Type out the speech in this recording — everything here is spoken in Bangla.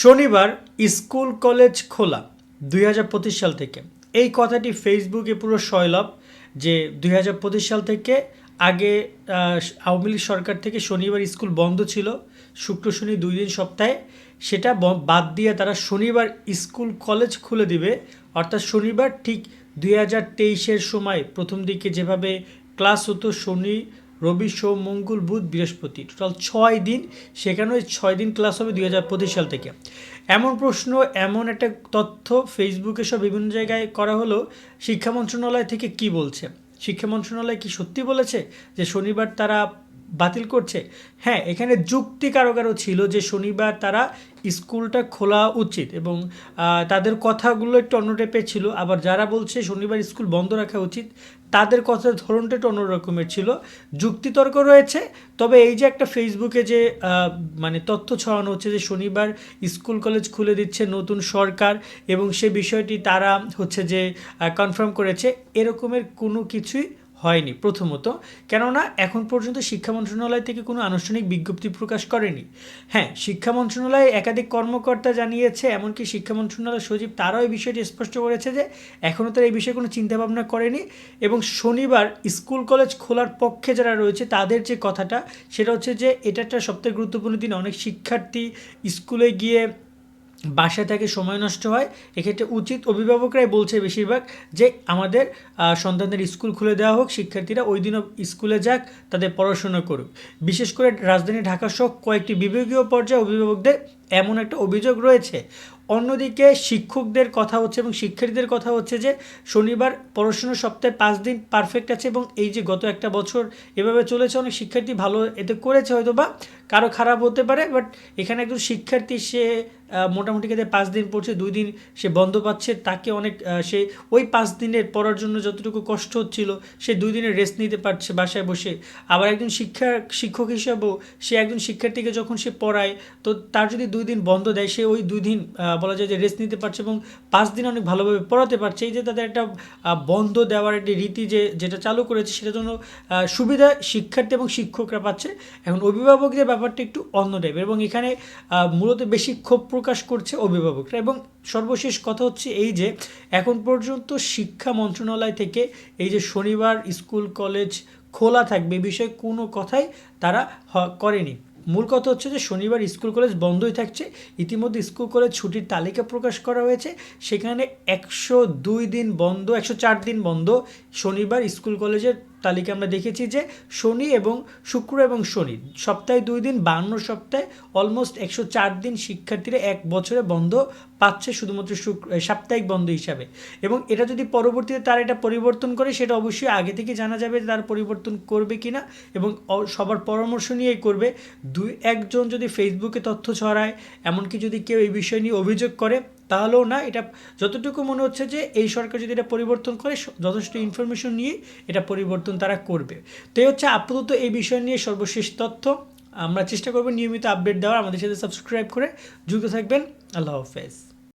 শনিবার স্কুল কলেজ খোলা দুই হাজার পঁচিশ সাল থেকে। এই কথাটি ফেসবুকে পুরো শৈলভ যে দুই হাজার পঁচিশ সাল থেকে আগে আওয়ামী লীগ সরকার থেকে শনিবার স্কুল বন্ধ ছিল, শুক্র, শনি দুই দিন সপ্তাহে। সেটা বাদ দিয়ে তারা শনিবার স্কুল কলেজ খুলে দিবে। অর্থাৎ শনিবার ঠিক দুই হাজার তেইশের সময় প্রথম দিকে যেভাবে ক্লাস হতো শনি রবি, সোম, মঙ্গল, বুধ, বৃহস্পতি। টোটাল ছয় দিন সেখানে ওই ছয় দিন ক্লাস হবে দুই হাজার পঁচিশ সাল থেকে। এমন প্রশ্ন, এমন একটা তথ্য ফেসবুকে সব বিভিন্ন জায়গায় করা হলো, শিক্ষা মন্ত্রণালয় থেকে কি বলছে? শিক্ষা মন্ত্রণালয় কি সত্যি বলেছে যে শনিবার তারা বাতিল করছে। হ্যাঁ এখানে যুক্তি কারও কারও ছিল যে শনিবার তারা স্কুলটা খোলা উচিত এবং তাদের কথাগুলো একটু অন্য টাইপের ছিল। আবার যারা বলছে শনিবার স্কুল বন্ধ রাখা উচিত, তাদের কথার ধরনটা একটু অন্য রকমের ছিল। যুক্তিতর্ক রয়েছে, তবে এই যে একটা ফেসবুকে যে মানে তথ্য ছড়ানো হচ্ছে যে শনিবার স্কুল কলেজ খুলে দিচ্ছে নতুন সরকার এবং সে বিষয়টি তারা হচ্ছে যে কনফার্ম করেছে, এরকমের কোনো কিছুই হয়নি প্রথমত, কেননা এখন পর্যন্ত শিক্ষা মন্ত্রণালয় থেকে কোনো আনুষ্ঠানিক বিজ্ঞপ্তি প্রকাশ করেনি। হ্যাঁ শিক্ষা মন্ত্রণালয়ে একাধিক কর্মকর্তা জানিয়েছে, এমনকি শিক্ষা মন্ত্রণালয়ের সচিব তারাও এই বিষয়টি স্পষ্ট করেছে যে, এখনও তারা এই বিষয়ে কোনো চিন্তাভাবনা করেনি এবং শনিবার স্কুল কলেজ খোলার পক্ষে যারা রয়েছে তাদের যে কথাটা, সেটা হচ্ছে যে, এটা একটা সবথেকে গুরুত্বপূর্ণ দিন। অনেক শিক্ষার্থী স্কুলে গিয়ে বাসায় থাকে, সময় নষ্ট হয়, এক্ষেত্রে উচিত অভিভাবকরাই বলছে বেশিরভাগ যে আমাদের সন্তানদের স্কুল খুলে দেওয়া হোক, শিক্ষার্থীরা ওই দিনও স্কুলে যাক, তাদের পড়াশোনা করুক। বিশেষ করে রাজধানী ঢাকা সহ কয়েকটি বিভাগীয় পর্যায়ে অভিভাবকদের এমন একটা অভিযোগ রয়েছে। অন্যদিকে শিক্ষকদের কথা হচ্ছে এবং শিক্ষার্থীদের কথা হচ্ছে যে শনিবার পড়াশোনার সপ্তাহে পাঁচ দিন পারফেক্ট আছে এবং এই যে গত একটা বছর এভাবে চলেছে, অনেক শিক্ষার্থী ভালো এতে করেছে হয়তো বা কারও খারাপ হতে পারে বাট এখানে একজন শিক্ষার্থী সে মোটামুটি ক্ষেত্রে পাঁচ দিন পড়ছে, দুই দিন সে বন্ধ পাচ্ছে, তাকে অনেক সে ওই পাঁচ দিনের পড়ার জন্য যতটুকু কষ্ট হচ্ছিল, সে দুই দিনের রেস্ট নিতে পারছে বাসায় বসে। আবার একজন শিক্ষা, শিক্ষক হিসাবেও সে একজন শিক্ষার্থীকে যখন সে পড়ায়, তো তার যদি দুই দিন বন্ধ দেয়, সে ওই দুই দিন বলা যায় যে রেস্ট নিতে পারছে এবং পাঁচ দিন অনেক ভালোভাবে পড়াতে পারছে। এই যে তাদের একটা বন্ধ দেওয়ার একটি রীতি যে, যেটা চালু করেছে সেটার জন্য সুবিধা শিক্ষার্থী এবং শিক্ষকরা পাচ্ছে। এখন অভিভাবকদের ব্যাপারটা একটু অন্য টাইপের এবং এখানে মূলত বেশি ক্ষোভ প্রকাশ করছে অভিভাবকরা। এবং সর্বশেষ কথা হচ্ছে এই যে, এখন পর্যন্ত শিক্ষা মন্ত্রণালয় থেকে এই যে শনিবার স্কুল, কলেজ খোলা থাকবে বিষয়ে কোনো কথাই তারা করেনি। মূল কথা হচ্ছে যে শনিবার স্কুল কলেজ বন্ধই থাকছে। ইতিমধ্যে স্কুল কলেজ ছুটির তালিকা প্রকাশ করা হয়েছে। সেখানে একশো দুই দিন বন্ধ, একশো চার দিন বন্ধ শনিবার স্কুল কলেজের তালিকা আমরা দেখেছি যে শনি এবং শুক্র এবং শনি সপ্তাহে দুই দিন, বান্ন সপ্তাহে অলমোস্ট একশো চার দিন শিক্ষার্থীরা এক বছরে বন্ধ পাচ্ছে শুধুমাত্র শুক্র সাপ্তাহিক বন্ধ হিসাবে। এবং এটা যদি পরবর্তীতে তার এটা পরিবর্তন করে, সেটা অবশ্যই আগে থেকে জানা যাবে তারা পরিবর্তন করবে কিনা এবং সবার পরামর্শ নিয়েই করবে। দুই, একজন যদি ফেসবুকে তথ্য ছড়ায়, এমনকি যদি কেউ এই বিষয় নিয়ে অভিযোগ করে তাহলেও না, এটা যতটুকু মনে হচ্ছে যে এই সরকার যদি এটা পরিবর্তন করে যথেষ্ট ইনফরমেশন নিয়ে এটা পরিবর্তন তারা করবে। তো এই হচ্ছে আপাতত এই বিষয় নিয়ে সর্বশেষ তথ্য। আমরা চেষ্টা করব নিয়মিত আপডেট দেওয়ার। আমাদের সাথে সাবস্ক্রাইব করে যুক্ত থাকবেন। আল্লাহ হাফেজ।